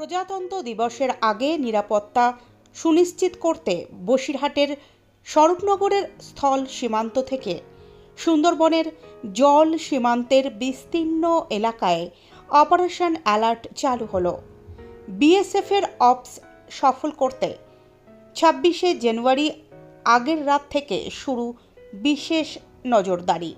প্রজাতন্ত্র দিবসের আগে নিরাপত্তা সুনিশ্চিত করতে বসিরহাটের স্বরূপনগরের স্থল সীমান্ত থেকে সুন্দরবনের জল সীমান্তের বিস্তীর্ণ এলাকায় অপারেশন অ্যালার্ট চালু হলো। বিএসএফের অপস সফল করতে ছাব্বিশে জানুয়ারি আগের রাত থেকে শুরু বিশেষ নজরদারি।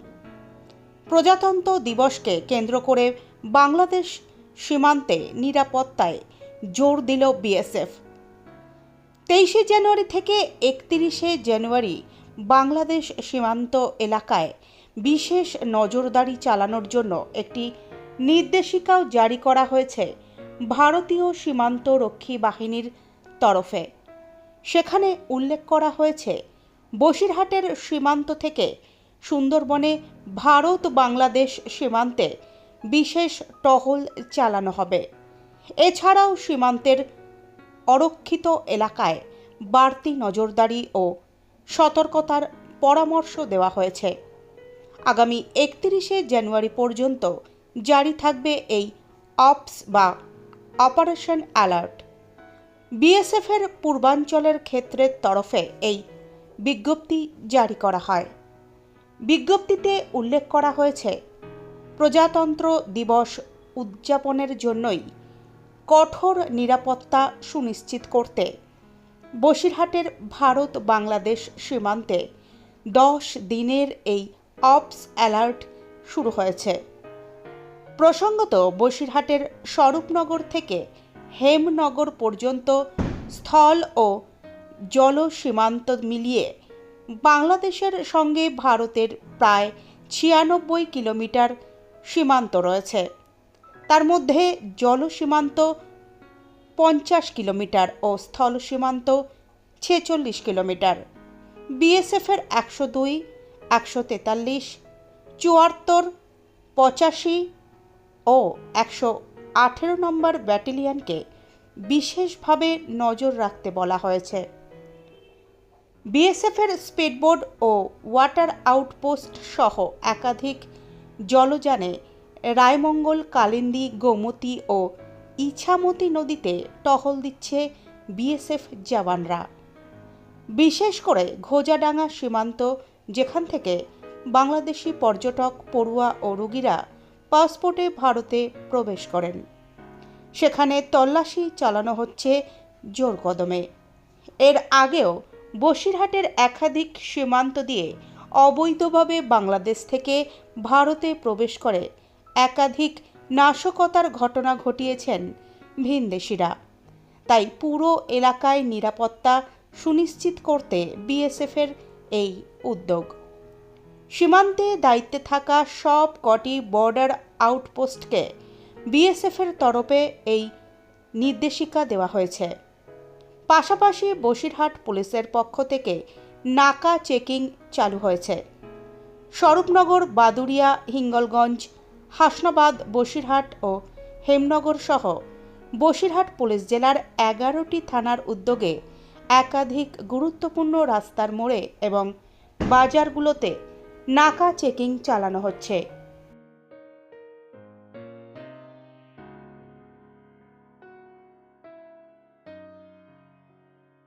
প্রজাতন্ত্র দিবসকে কেন্দ্র করে বাংলাদেশ সীমান্তে নিরাপত্তায় জোর দিল বিএসএফ। তেইশে জানুয়ারি থেকে একত্রিশে জানুয়ারি বাংলাদেশ সীমান্ত এলাকায় বিশেষ নজরদারি চালানোর জন্য একটি নির্দেশিকাও জারি করা হয়েছে ভারতীয় সীমান্ত রক্ষী বাহিনীর তরফে। সেখানে উল্লেখ করা হয়েছে, বসিরহাটের সীমান্ত থেকে সুন্দরবনে ভারত বাংলাদেশ সীমান্তে বিশেষ টহল চালানো হবে। এছাড়াও সীমান্তের অরক্ষিত এলাকায় বাড়তি নজরদারি ও সতর্কতার পরামর্শ দেওয়া হয়েছে। আগামী একত্রিশে জানুয়ারি পর্যন্ত জারি থাকবে এই অপস বা অপারেশন অ্যালার্ট। বিএসএফের পূর্বাঞ্চলের ক্ষেত্রের তরফে এই বিজ্ঞপ্তি জারি করা হয়। বিজ্ঞপ্তিতে উল্লেখ করা হয়েছে, প্রজাতন্ত্র দিবস উদযাপনের জন্যই কঠোর নিরাপত্তা সুনিশ্চিত করতে। বসিরহাটের ভারত বাংলাদেশ সীমান্তে দশ দিনের এই অপস অ্যালার্ট শুরু হয়েছে। প্রসঙ্গত বসিরহাটের স্বরূপনগর থেকে হেমনগর পর্যন্ত স্থল ও জল সীমান্ত মিলিয়ে বাংলাদেশের সঙ্গে ভারতের প্রায় ছিয়ানব্বই কিলোমিটার সীমান্ত রয়েছে। তার মধ্যে জলসীমান্ত পঞ্চাশ কিলোমিটার ও স্থল সীমান্ত ছেচল্লিশ কিলোমিটার। বিএসএফের একশো দুই, একশো তেতাল্লিশ, চুয়াত্তর, পঁচাশি ও একশো আঠেরো নম্বর ব্যাটালিয়নকে বিশেষভাবে নজর রাখতে বলা হয়েছে। বিএসএফের স্পিডবোট ও ওয়াটার আউটপোস্ট সহ একাধিক জলযানে রায়মঙ্গল, কালিন্দী, গোমতী ও ইছামতি নদীতে টহল দিচ্ছে বিএসএফ জওয়ানরা। বিশেষ করে ঘোজাডাঙ্গা সীমান্ত, যেখান থেকে বাংলাদেশি পর্যটক, পড়ুয়া ও রুগীরা পাসপোর্টে ভারতে প্রবেশ করেন। সেখানে তল্লাশি চালানো হচ্ছে জোর কদমে। এর আগেও বসিরহাটের একাধিক সীমান্ত দিয়ে অবৈধভাবে বাংলাদেশ থেকে ভারতে প্রবেশ করে একাধিক নাশকতার ঘটনা ঘটিয়েছেন ভিনদেশিরা। তাই পুরো এলাকায় নিরাপত্তা সুনিশ্চিত করতে বিএসএফের এই উদ্যোগ। সীমান্তে দায়িত্বে থাকা সব কটি বর্ডার আউটপোস্টকে বিএসএফের তরফে এই নির্দেশিকা দেওয়া হয়েছে। পাশাপাশি বসিরহাট পুলিশের পক্ষ থেকে নাকা চেকিং চালু হয়েছে। স্বরূপনগর বাদুরিয়া হিঙ্গলগঞ্জ হাসনাবাদ, বসিরহাট ও হেমনগর সহ বসিরহাট পুলিশ জেলার এগারোটি থানার উদ্যোগে একাধিক গুরুত্বপূর্ণ রাস্তার মোড়ে এবং বাজারগুলোতে নাকা চেকিং চালানো হচ্ছে।